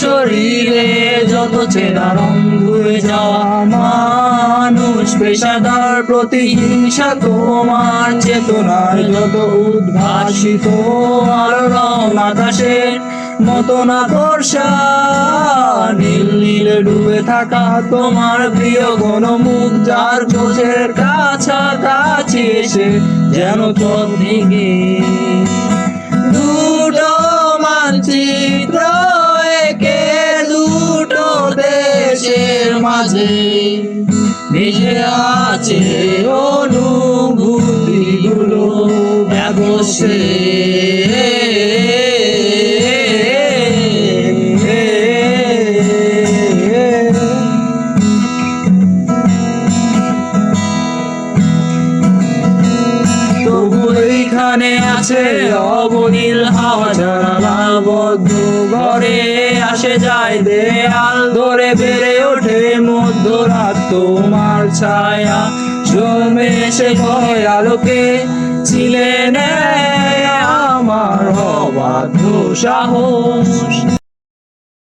শরীরে যত চেনা রং ধুয়ে যাওয়া মানুষ পেশাদার প্রতিহিংসা তোমার চেতনার যত উদ্ভাসিত রং আকাশের মতন আকর্ষা নীল নীল ডুবে থাকা তোমার প্রিয় ঘন মুখ যার চোখের কাছাকাছি এসে যেন চোখ দিকে দেশের মাঝে মিশে আছে অনুভূতিগুলো ব্যবসে তবু এইখানে আছে অবনীল বদ্ধু ঘরে আসে যায় দেয়াল, ধরে বেড়ে ওঠে মধ্যরাত। তোমার ছায়া জমে সে ভয় আলোকে ছিলেন আমার অবাধ্য সাহস।